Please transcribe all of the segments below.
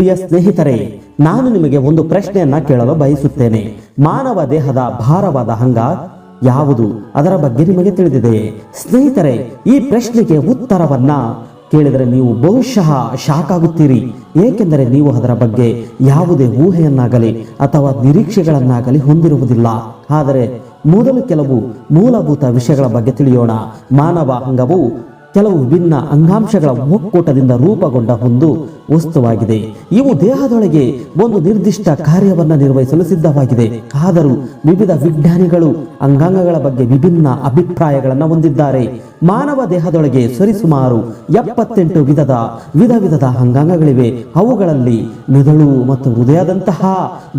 ಪ್ರಿಯ ಸ್ನೇಹಿತರೆ, ನಾನು ನಿಮಗೆ ಒಂದು ಪ್ರಶ್ನೆಯನ್ನ ಕೇಳಲು ಬಯಸುತ್ತೇನೆ. ಮಾನವ ದೇಹದ ಭಾರವಾದ ಅಂಗ ಯಾವುದು? ಅದರ ಬಗ್ಗೆ ನಿಮಗೆ ತಿಳಿದಿದೆ. ಸ್ನೇಹಿತರೆ, ಈ ಪ್ರಶ್ನೆಗೆ ಉತ್ತರವನ್ನ ಕೇಳಿದರೆ ನೀವು ಬಹುಶಃ ಶಾಕ್ ಆಗುತ್ತೀರಿ ಏಕೆಂದರೆ ನೀವು ಅದರ ಬಗ್ಗೆ ಯಾವುದೇ ಊಹೆಯನ್ನಾಗಲಿ ಅಥವಾ ನಿರೀಕ್ಷೆಗಳನ್ನಾಗಲಿ ಹೊಂದಿರುವುದಿಲ್ಲ. ಆದರೆ, ಮೊದಲು ಕೆಲವು ಮೂಲಭೂತ ವಿಷಯಗಳ ಬಗ್ಗೆ ತಿಳಿಯೋಣ. ಮಾನವ ಅಂಗವು ಕೆಲವು ವಿಭಿನ್ನ ಅಂಗಾಂಶಗಳ ಒಕ್ಕೂಟದಿಂದ ರೂಪಗೊಂಡ ಒಂದು ವಸ್ತುವಾಗಿದೆ. ಇವು ದೇಹದೊಳಗೆ ಒಂದು ನಿರ್ದಿಷ್ಟ ಕಾರ್ಯವನ್ನು ನಿರ್ವಹಿಸಲು ಸಿದ್ಧವಾಗಿದೆ. ಆದರೂ ವಿವಿಧ ವಿಜ್ಞಾನಿಗಳು ಅಂಗಾಂಗಗಳ ಬಗ್ಗೆ ವಿಭಿನ್ನ ಅಭಿಪ್ರಾಯಗಳನ್ನು ಹೊಂದಿದ್ದಾರೆ. ಮಾನವ ದೇಹದೊಳಗೆ ಸರಿಸುಮಾರು ಎಪ್ಪತ್ತೆಂಟು ವಿಧದ, ವಿಧ ವಿಧದ ಅಂಗಾಂಗಗಳಿವೆ. ಅವುಗಳಲ್ಲಿ ಮೆದುಳು ಮತ್ತು ಹೃದಯದಂತಹ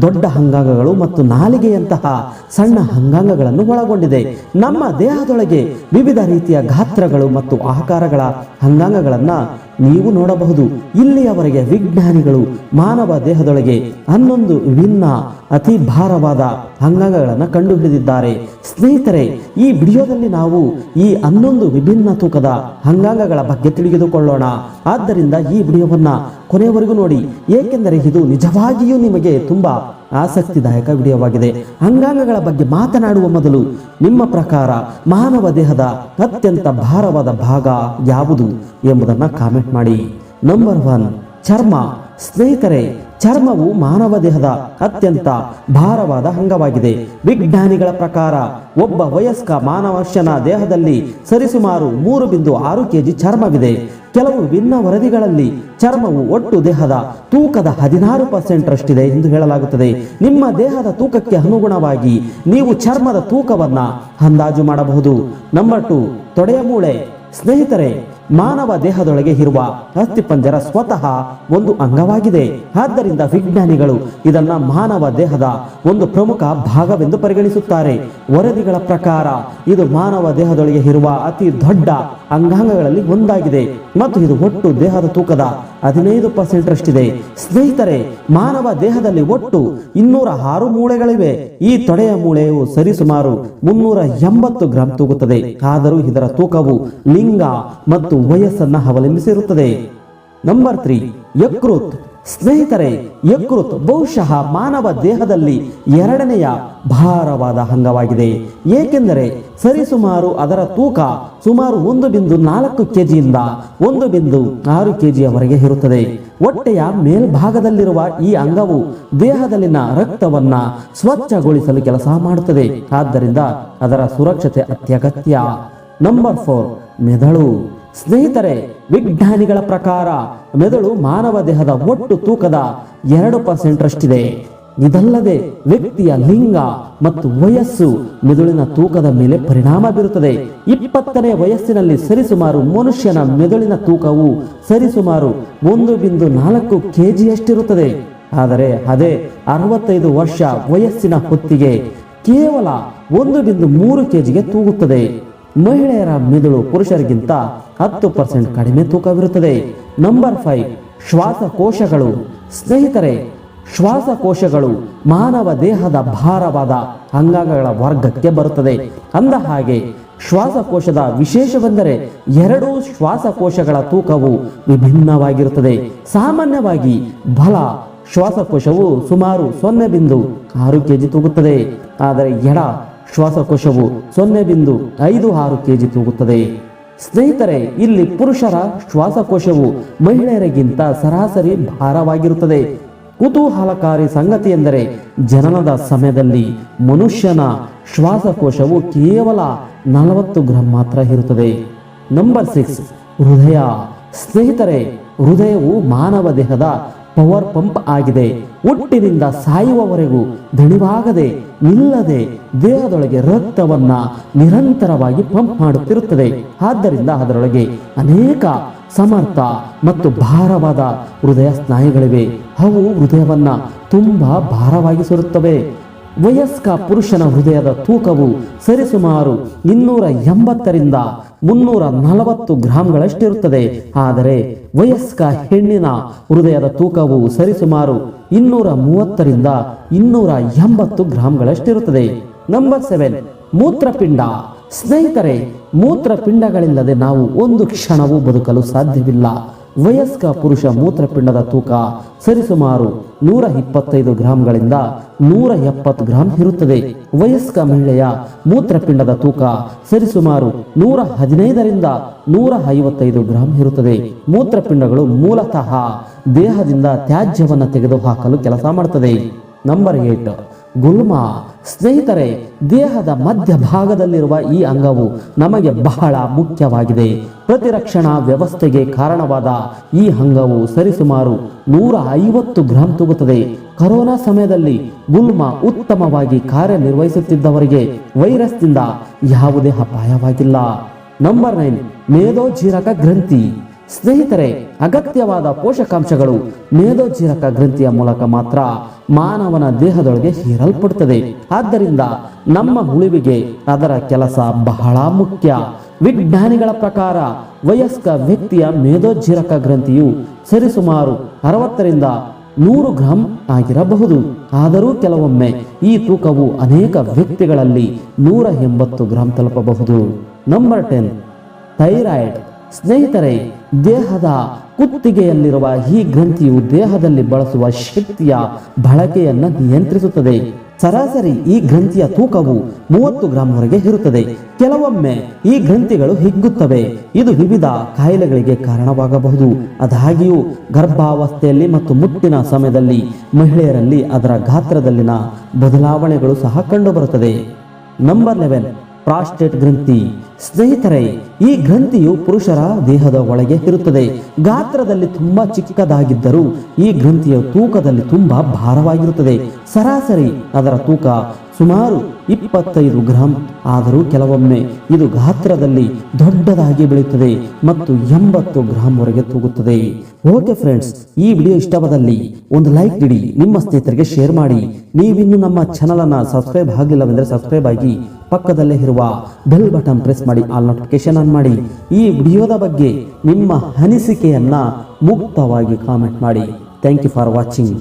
ದೊಡ್ಡ ಅಂಗಾಂಗಗಳು ಮತ್ತು ನಾಲಿಗೆಯಂತಹ ಸಣ್ಣ ಅಂಗಾಂಗಗಳನ್ನು ಒಳಗೊಂಡಿದೆ. ನಮ್ಮ ದೇಹದೊಳಗೆ ವಿವಿಧ ರೀತಿಯ ಗಾತ್ರಗಳು ಮತ್ತು ಆಕಾರಗಳ ಅಂಗಾಂಗಗಳನ್ನ ನೀವು ನೋಡಬಹುದು. ಇಲ್ಲಿಯವರೆಗೆ ವಿಜ್ಞಾನಿಗಳು ಮಾನವ ದೇಹದೊಳಗೆ ಹನ್ನೊಂದು ವಿಭಿನ್ನ ಅತಿ ಭಾರವಾದ ಅಂಗಗಳನ್ನು ಕಂಡುಹಿಡಿದಿದ್ದಾರೆ. ಸ್ನೇಹಿತರೆ, ಈ ವಿಡಿಯೋದಲ್ಲಿ ನಾವು ಈ ಹನ್ನೊಂದು ವಿಭಿನ್ನ ತೂಕದ ಅಂಗಾಂಗಗಳ ಬಗ್ಗೆ ತಿಳಿದುಕೊಳ್ಳೋಣ. ಆದ್ದರಿಂದ ಈ ವಿಡಿಯೋವನ್ನ ಕೊನೆಯವರೆಗೂ ನೋಡಿ. ಏಕೆಂದರೆ ಇದು ನಿಜವಾಗಿಯೂ ನಿಮಗೆ ತುಂಬಾ ಆಸಕ್ತಿದಾಯಕ ವಿಡಿಯೋವಾಗಿದೆ. ಅಂಗಾಂಗಗಳ ಬಗ್ಗೆ ಮಾತನಾಡುವ ಮೊದಲು ನಿಮ್ಮ ಪ್ರಕಾರ ಮಾನವ ದೇಹದ ಅತ್ಯಂತ ಭಾರವಾದ ಭಾಗ ಯಾವುದು ಎಂಬುದನ್ನು ಕಾಮೆಂಟ್ ಮಾಡಿ. ನಂಬರ್ ಒನ್ ಚರ್ಮ. ಸ್ನೇಹಿತರೆ, ಚರ್ಮವು ಮಾನವ ದೇಹದ ಅತ್ಯಂತ ಭಾರವಾದ ಅಂಗವಾಗಿದೆ. ವಿಜ್ಞಾನಿಗಳ ಪ್ರಕಾರ, ಒಬ್ಬ ವಯಸ್ಕ ಮಾನವಶನ ದೇಹದಲ್ಲಿ ಸರಿಸುಮಾರು ಮೂರು ಬಿಂದು ಆರು ಕೆಜಿ ಚರ್ಮವಿದೆ. ಕೆಲವು ಭಿನ್ನ ವರದಿಗಳಲ್ಲಿ ಚರ್ಮವು ಒಟ್ಟು ದೇಹದ ತೂಕದ ಹದಿನಾರು ಪರ್ಸೆಂಟ್ ರಷ್ಟಿದೆ ಎಂದು ಹೇಳಲಾಗುತ್ತದೆ. ನಿಮ್ಮ ದೇಹದ ತೂಕಕ್ಕೆ ಅನುಗುಣವಾಗಿ ನೀವು ಚರ್ಮದ ತೂಕವನ್ನ ಅಂದಾಜು ಮಾಡಬಹುದು. ನಂಬರ್ ಟು ತೊಡೆಯ ಮೂಳೆ. ಸ್ನೇಹಿತರೆ ಮಾನವ ದೇಹದೊಳಗೆ ಇರುವ ಅಸ್ಥಿಪಂಜರ ಸ್ವತಃ ಒಂದು ಅಂಗವಾಗಿದೆ. ಆದ್ದರಿಂದ ವಿಜ್ಞಾನಿಗಳು ಇದನ್ನ ಮಾನವ ದೇಹದ ಒಂದು ಪ್ರಮುಖ ಭಾಗವೆಂದು ಪರಿಗಣಿಸುತ್ತಾರೆ. ವರದಿಗಳ ಪ್ರಕಾರ ಇದು ಮಾನವ ದೇಹದೊಳಗೆ ಇರುವ ಅತಿ ದೊಡ್ಡ ಅಂಗಾಂಗಗಳಲ್ಲಿ ಒಂದಾಗಿದೆ. ಮತ್ತು ಇದು ಒಟ್ಟು ದೇಹದ ತೂಕದ ಹದಿನೈದು ಪರ್ಸೆಂಟ್ ರಷ್ಟಿದೆ. ಸ್ನೇಹಿತರೆ, ಮಾನವ ದೇಹದಲ್ಲಿ ಒಟ್ಟು ಇನ್ನೂರ ಆರು ಮೂಳೆಗಳಿವೆ. ಈ ತೊಡೆಯ ಮೂಳೆಯು ಸರಿಸುಮಾರು ಮುನ್ನೂರ ಎಂಬತ್ತು ಗ್ರಾಂ ತೂಗುತ್ತದೆ. ಆದರೂ ಇದರ ತೂಕವು ಲಿಂಗ ಮತ್ತು ವಯಸ್ಸನ್ನ ಅವಲಂಬಿಸಿರುತ್ತದೆ ನಂಬರ್ ತ್ರೀ ಯಕೃತ್. ಸ್ನೇಹಿತರೆ, ಯಕೃತ್ ಬಹುಶಃ ಮಾನವ ದೇಹದಲ್ಲಿ ಎರಡನೆಯ ಭಾರವಾದ ಅಂಗವಾಗಿದೆ. ಏಕೆಂದರೆ ಸರಿಸುಮಾರು ಅದರ ತೂಕ ಸುಮಾರು ಒಂದು ಬಿಂದು ನಾಲ್ಕು ಕೆಜಿಯಿಂದ ಒಂದು ಬಿಂದು ಆರು ಕೆಜಿಯವರೆಗೆ ಇರುತ್ತದೆ. ಹೊಟ್ಟೆಯ ಮೇಲ್ಭಾಗದಲ್ಲಿರುವ ಈ ಅಂಗವು ದೇಹದಲ್ಲಿನ ರಕ್ತವನ್ನ ಸ್ವಚ್ಛಗೊಳಿಸಲು ಕೆಲಸ ಮಾಡುತ್ತದೆ. ಆದ್ದರಿಂದ ಅದರ ಸುರಕ್ಷತೆ ಅತ್ಯಗತ್ಯ. ನಂಬರ್ ಫೋರ್, ಮೆದುಳು. ಸ್ನೇಹಿತರೆ, ವಿಜ್ಞಾನಿಗಳ ಪ್ರಕಾರ ಮೆದುಳು ಮಾನವ ದೇಹದ ಒಟ್ಟು ತೂಕದ ಎರಡು ಪರ್ಸೆಂಟ್ ರಷ್ಟಿದೆ. ಇದಲ್ಲದೆ ವ್ಯಕ್ತಿಯ ಲಿಂಗ ಮತ್ತು ವಯಸ್ಸು ಮೆದುಳಿನ ತೂಕದ ಮೇಲೆ ಪರಿಣಾಮ ಬೀರುತ್ತದೆ. ಇಪ್ಪತ್ತನೇ ವಯಸ್ಸಿನಲ್ಲಿ ಸರಿಸುಮಾರು ಮನುಷ್ಯನ ಮೆದುಳಿನ ತೂಕವು ಸರಿಸುಮಾರು ಒಂದು ಬಿಂದು ನಾಲ್ಕು ಕೆಜಿಯಷ್ಟಿರುತ್ತದೆ. ಆದರೆ ಅದೇ ಅರವತ್ತೈದು ವರ್ಷ ವಯಸ್ಸಿನ ಹೊತ್ತಿಗೆ ಕೇವಲ ಒಂದು ಬಿಂದು ಮೂರು ಕೆಜಿಗೆ ತೂಗುತ್ತದೆ. ಮಹಿಳೆಯರ ಮೆದುಳು ಪುರುಷರಿಗಿಂತ ಹತ್ತು ಪರ್ಸೆಂಟ್ ಕಡಿಮೆ ತೂಕವಿರುತ್ತದೆ. Number five ಶ್ವಾಸಕೋಶಗಳು. ಸ್ನೇಹಿತರೆ, ಶ್ವಾಸಕೋಶಗಳು ಮಾನವ ದೇಹದ ಭಾರವಾದ ಅಂಗಾಂಗಗಳ ವರ್ಗಕ್ಕೆ ಬರುತ್ತದೆ. ಅಂದ ಹಾಗೆ, ಶ್ವಾಸಕೋಶದ ವಿಶೇಷವೆಂದರೆ ಎರಡೂ ಶ್ವಾಸಕೋಶಗಳ ತೂಕವು ವಿಭಿನ್ನವಾಗಿರುತ್ತದೆ. ಸಾಮಾನ್ಯವಾಗಿ ಬಲ ಶ್ವಾಸಕೋಶವು ಸುಮಾರು ಸೊನ್ನೆ ಬಿಂದು ಆರು ಕೆಜಿ ತೂಗುತ್ತದೆ. ಆದರೆ ಎಡ ಶ್ವಾಸಕೋಶವು ಸೊನ್ನೆ ಬಿಂದು ಐದು ಆರು ಕೆಜಿ ತೂಗುತ್ತದೆ. ಸ್ನೇಹಿತರೆ, ಇಲ್ಲಿ ಪುರುಷರ ಶ್ವಾಸಕೋಶವು ಮಹಿಳೆಯರಿಗಿಂತ ಸರಾಸರಿ ಭಾರವಾಗಿರುತ್ತದೆ. ಕುತೂಹಲಕಾರಿ ಸಂಗತಿ ಎಂದರೆ ಜನನದ ಸಮಯದಲ್ಲಿ ಮನುಷ್ಯನ ಶ್ವಾಸಕೋಶವು ಕೇವಲ ನಲವತ್ತು ಗ್ರಾಂ ಮಾತ್ರ ಇರುತ್ತದೆ. ನಂಬರ್ ಸಿಕ್ಸ್ ಹೃದಯ. ಸ್ನೇಹಿತರೆ, ಹೃದಯವು ಮಾನವ ದೇಹದ ಪವರ್ ಪಂಪ್ ಆಗಿದೆ. ಹುಟ್ಟಿನಿಂದ ಸಾಯುವವರೆಗೂ ದಣಿವಾಗದೆ ನಿಲ್ಲದೆ ದೇಹದೊಳಗೆ ರಕ್ತವನ್ನ ನಿರಂತರವಾಗಿ ಪಂಪ್ ಮಾಡುತ್ತಿರುತ್ತದೆ. ಆದ್ದರಿಂದ ಅದರೊಳಗೆ ಅನೇಕ ಸಮರ್ಥ ಮತ್ತು ಭಾರವಾದ ಹೃದಯ ಸ್ನಾಯುಗಳಿವೆ ಅವು ಹೃದಯವನ್ನ ತುಂಬಾ ಭಾರವಾಗಿಸಿರುತ್ತವೆ ವಯಸ್ಕ ಪುರುಷನ ಹೃದಯದ ತೂಕವು ಸರಿಸುಮಾರು ಇನ್ನೂರ ಎಂಬತ್ತರಿಂದ ಮುನ್ನೂರ ನಲವತ್ತು ಗ್ರಾಂಗಳಷ್ಟಿರುತ್ತದೆ. ಆದರೆ ವಯಸ್ಕ ಹೆಣ್ಣಿನ ಹೃದಯದ ತೂಕವು ಸರಿಸುಮಾರು ಇನ್ನೂರ ಮೂವತ್ತರಿಂದ ಇನ್ನೂರ ಎಂಬತ್ತು ಗ್ರಾಂಗಳಷ್ಟಿರುತ್ತದೆ. ನಂಬರ್ ಸೆವೆನ್ ಮೂತ್ರಪಿಂಡ. ಸ್ನೇಹಿತರೆ, ಮೂತ್ರಪಿಂಡಗಳಿಲ್ಲದೆ ನಾವು ಒಂದು ಕ್ಷಣವೂ ಬದುಕಲು ಸಾಧ್ಯವಿಲ್ಲ. ವಯಸ್ಕ ಪುರುಷ ಮೂತ್ರಪಿಂಡದ ತೂಕ ಸರಿಸುಮಾರು ನೂರ ಇಪ್ಪತ್ತೈದು ಗ್ರಾಂಗಳಿಂದ ನೂರ ಎಪ್ಪತ್ತು ಗ್ರಾಂ ಇರುತ್ತದೆ. ವಯಸ್ಕ ಮಹಿಳೆಯ ಮೂತ್ರಪಿಂಡದ ತೂಕ ಸರಿಸುಮಾರು ನೂರ ಹದಿನೈದರಿಂದ ನೂರ ಐವತ್ತೈದು ಗ್ರಾಂ ಇರುತ್ತದೆ. ಮೂತ್ರಪಿಂಡಗಳು ಮೂಲತಃ ದೇಹದಿಂದ ತ್ಯಾಜ್ಯವನ್ನು ತೆಗೆದುಹಾಕಲು ಕೆಲಸ ಮಾಡುತ್ತದೆ ನಂಬರ್ ಏಟ್, ಗುಲ್ಮ. ಸ್ನೇಹಿತರೆ, ದೇಹದ ಮಧ್ಯಭಾಗದಲ್ಲಿರುವ ಈ ಅಂಗವು ನಮಗೆ ಬಹಳ ಮುಖ್ಯವಾಗಿದೆ. ಪ್ರತಿರಕ್ಷಣಾ ವ್ಯವಸ್ಥೆಗೆ ಕಾರಣವಾದ ಈ ಅಂಗವು ಸರಿಸುಮಾರು ನೂರ ಐವತ್ತು ಗ್ರಾಂ ತೂಗುತ್ತದೆ. ಕರೋನಾ ಸಮಯದಲ್ಲಿ ಗುಲ್ಮ ಉತ್ತಮವಾಗಿ ಕಾರ್ಯನಿರ್ವಹಿಸುತ್ತಿದ್ದವರಿಗೆ ವೈರಸ್ನಿಂದ ಯಾವುದೇ ಅಪಾಯವಾಗಿಲ್ಲ. ನಂಬರ್ ನೈನ್, ಮೇಧೋಜೀರಕ ಗ್ರಂಥಿ. ಸ್ನೇಹಿತರೆ, ಅಗತ್ಯವಾದ ಪೋಷಕಾಂಶಗಳು ಮೇಧೋಜ್ಜೀರಕ ಗ್ರಂಥಿಯ ಮೂಲಕ ಮಾತ್ರ ಮಾನವನ ದೇಹದೊಳಗೆ ಹೀರಲ್ಪಡುತ್ತದೆ ಆದ್ದರಿಂದ ನಮ್ಮ ಉಳಿವಿಗೆ ಅದರ ಕೆಲಸ ಬಹಳ ಮುಖ್ಯ. ವಿಜ್ಞಾನಿಗಳ ಪ್ರಕಾರ ವಯಸ್ಕ ವ್ಯಕ್ತಿಯ ಮೇಧೋಜ್ಜೀರಕ ಗ್ರಂಥಿಯು ಸರಿಸುಮಾರು ಅರವತ್ತರಿಂದ ನೂರು ಗ್ರಾಂ ಆಗಿರಬಹುದು. ಆದರೂ ಕೆಲವೊಮ್ಮೆ ಈ ತೂಕವು ಅನೇಕ ವ್ಯಕ್ತಿಗಳಲ್ಲಿ ನೂರ ಎಂಬತ್ತು ಗ್ರಾಂ ತಲುಪಬಹುದು. ನಂಬರ್ ಟೆನ್ ಥೈರಾಯ್ಡ್ ಸ್ನೇಹಿತರೆ ದೇಹದ ಕುತ್ತಿಗೆಯಲ್ಲಿರುವ ಈ ಗ್ರಂಥಿಯು ದೇಹದಲ್ಲಿ ಬಳಸುವ ಶಕ್ತಿಯ ಬಳಕೆಯನ್ನು ನಿಯಂತ್ರಿಸುತ್ತದೆ. ಸರಾಸರಿ ಈ ಗ್ರಂಥಿಯ ತೂಕವು ಮೂವತ್ತು ಗ್ರಾಂವರೆಗೆ ಇರುತ್ತದೆ. ಕೆಲವೊಮ್ಮೆ ಈ ಗ್ರಂಥಿಗಳು ಹಿಗ್ಗುತ್ತವೆ. ಇದು ವಿವಿಧ ಕಾಯಿಲೆಗಳಿಗೆ ಕಾರಣವಾಗಬಹುದು. ಅದಾಗಿಯೂ ಗರ್ಭಾವಸ್ಥೆಯಲ್ಲಿ ಮತ್ತು ಮುಟ್ಟಿನ ಸಮಯದಲ್ಲಿ ಮಹಿಳೆಯರಲ್ಲಿ ಅದರ ಗಾತ್ರದಲ್ಲಿನ ಬದಲಾವಣೆಗಳು ಸಹ ಕಂಡುಬರುತ್ತದೆ. ನಂಬರ್ ಲೆವೆನ್ ಪ್ರಾಸ್ಟೇಟ್ ಗ್ರಂಥಿ, ಸ್ನೇಹಿತರೆ, ಈ ಗ್ರಂಥಿಯು ಪುರುಷರ ದೇಹದ ಒಳಗೆ ಇರುತ್ತದೆ. ಗಾತ್ರದಲ್ಲಿ ತುಂಬಾ ಚಿಕ್ಕದಾಗಿದ್ದರೂ ಈ ಗ್ರಂಥಿಯ ತೂಕದಲ್ಲಿ ತುಂಬಾ ಭಾರವಾಗಿರುತ್ತದೆ. ಸರಾಸರಿ ಅದರ ತೂಕ ಸುಮಾರು ಇಪ್ಪತ್ತೈದು ಗ್ರಾಂ. ಆದರೂ ಕೆಲವೊಮ್ಮೆ ಇದು ಗಾತ್ರದಲ್ಲಿ ದೊಡ್ಡದಾಗಿ ಬೆಳೆಯುತ್ತದೆ ಮತ್ತು ಎಂಬತ್ತು ಗ್ರಾಂ ವರೆಗೆ ತೂಗುತ್ತದೆ. ಓಕೆ ಫ್ರೆಂಡ್ಸ್, ಈ ವಿಡಿಯೋ ಇಷ್ಟವಾದಲ್ಲಿ ಒಂದು ಲೈಕ್ ನೀಡಿ, ನಿಮ್ಮ ಸ್ನೇಹಿತರಿಗೆ ಶೇರ್ ಮಾಡಿ. ನೀವಿನ್ನು ನಮ್ಮ ಚಾನಲ್ ಅನ್ನ ಸಬ್ಸ್ಕ್ರೈಬ್ ಆಗಿಲ್ಲವೆಂದರೆ ಸಬ್ಸ್ಕ್ರೈಬ್ ಆಗಿ ಪಕ್ಕದಲ್ಲೇ ಇರುವ ಬೆಲ್ ಬಟನ್ ಪ್ರೆಸ್ ಮಾಡಿ ಆಲ್ ನೋಟಿಫಿಕೇಶನ್ ಆನ್ ಮಾಡಿ. ಈ ವಿಡಿಯೋದ ಬಗ್ಗೆ ನಿಮ್ಮ ಅನಿಸಿಕೆಯನ್ನ ಮುಕ್ತವಾಗಿ ಕಾಮೆಂಟ್ ಮಾಡಿ. Thank you for watching